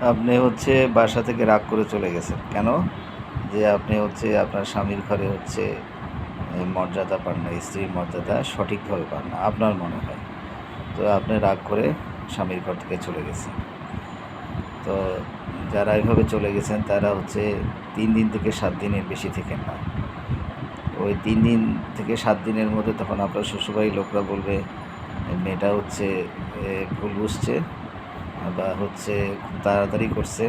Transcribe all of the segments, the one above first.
আপনি হচ্ছে বাসা থেকে রাগ করে চলে গেছেন। কেন? যে আপনি হচ্ছে আপনার স্বামীর ঘরে হচ্ছে মর্যাদা পান না, স্ত্রীর মর্যাদা সঠিকভাবে পান না, আপনার মনে হয়। তো আপনি রাগ করে স্বামীর ঘর থেকে চলে গেছেন। তো যারা এইভাবে চলে গেছেন, তারা হচ্ছে তিন দিন থেকে সাত দিনের বেশি থেকেন না। ওই তিন দিন থেকে সাত দিনের মধ্যে তখন আপনার শ্বশুরবাড়ির লোকরা বলবে, মেয়েটা হচ্ছে ভুল বুঝছে। বা হচ্ছে তাড়াতাড়ি করছে।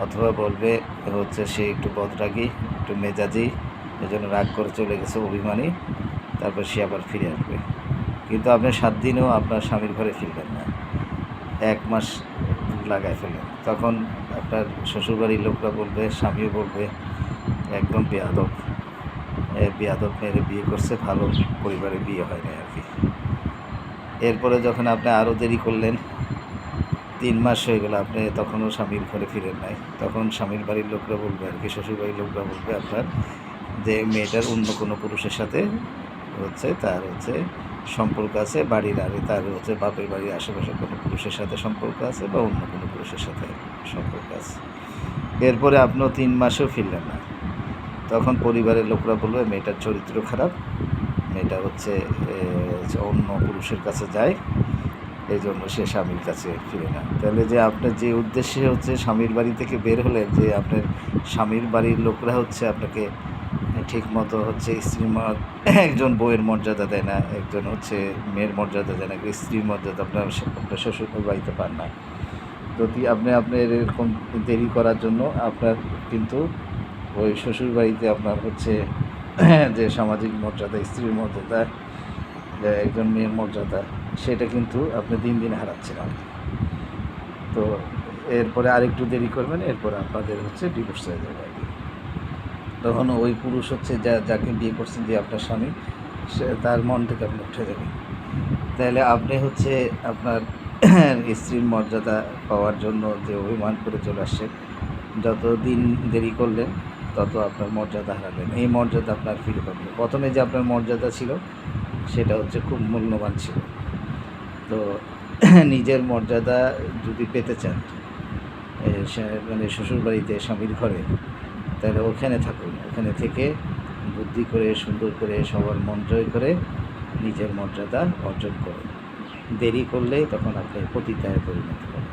অথবা বলবে হচ্ছে সে একটু বদরাগী, একটু মেজাজি জন্য রাগ করে চলে গেছে অভিমানী, তারপর সে আবার ফিরে আসবে। কিন্তু আপনি সাত দিনেও আপনার স্বামীর ঘরে ফিরবেন না। এক মাস লাগায় ফেলেন তখন আপনার শ্বশুরবাড়ির লোকরা বলবে, স্বামীও বলবে, একদম বেয়াদব। বেয়াদব মেয়েরে বিয়ে করছে, ভালো পরিবারে বিয়ে হয় না আর কি। এরপরে যখন আপনি আরও দেরি করলেন তিন মাস হয়ে গেল, আপনি তখনও স্বামীর ঘরে ফিরেন নাই। তখন স্বামীর বাড়ির লোকরা বলবে, আর কি শ্বশুরবাড়ির লোকরা বলবে আপনার যে মেয়েটার অন্য কোনো পুরুষের সাথে হচ্ছে তার হচ্ছে সম্পর্ক আছে, বাড়ির আরে তার হচ্ছে বাপের বাড়ির আশেপাশে কোনো পুরুষের সাথে সম্পর্ক আছে বা অন্য কোনো পুরুষের সাথে সম্পর্ক আছে। এরপরে আপনিও তিন মাসেও ফিরলেন না। তখন পরিবারের লোকরা বলবে, মেয়েটার চরিত্র খারাপ, মেয়েটা হচ্ছে হচ্ছে অন্য পুরুষের কাছে যায়। এই জন্য সে স্বামীর কাছে ফিরে না। তাহলে যে আপনার যে উদ্দেশ্যে হচ্ছে স্বামীর বাড়ি থেকে বের হলেন, যে আপনার স্বামীর বাড়ির লোকরা হচ্ছে আপনাকে ঠিক মতো হচ্ছে স্ত্রীর একজন বউয়ের মর্যাদা দেয় না, একজন হচ্ছে মেয়ের মর্যাদা দেয় না স্ত্রীর মর্যাদা আপনার আপনার শ্বশুর বাড়িতে পান না। যদি আপনি আপনার এরকম দেরি করার জন্য আপনার কিন্তু ওই শ্বশুর বাড়িতে আপনার হচ্ছে যে সামাজিক মর্যাদা, স্ত্রীর মর্যাদা একজন মেয়ের মর্যাদা সেটা কিন্তু আপনি দিন দিন হারাচ্ছেন আর তো এরপরে আরেকটু দেরি করবেন, এরপরে আপনাদের হচ্ছে ডিভোর্স হয়ে যাবে তখন ওই পুরুষ হচ্ছে যা, যাকে বিয়ে করছেন যে আপনার স্বামী, সে তার মন থেকে আপনি উঠে যাবেন। তাহলে আপনি হচ্ছে আপনার স্ত্রীর মর্যাদা পাওয়ার জন্য যে অভিমান করে চলে আসছেন যত দিন দেরি করলেন, তত আপনার মর্যাদা হারালেন এই মর্যাদা আপনার ফিরে পাবেন। প্রথমে যে আপনার মর্যাদা ছিল, সেটা হচ্ছে খুব মূল্যবান ছিল। তো নিজের মর্যাদা যদি পেতে চান মানে শ্বশুরবাড়িতে স্বামীর ঘরে, তাহলে ওখানে থাকুন ওখানে থেকে বুদ্ধি করে, সুন্দর করে, সবার মন জয় করে নিজের মর্যাদা অর্জন করুন দেরি করলে তখন আপনি পতিতায় পরিণত হবেন।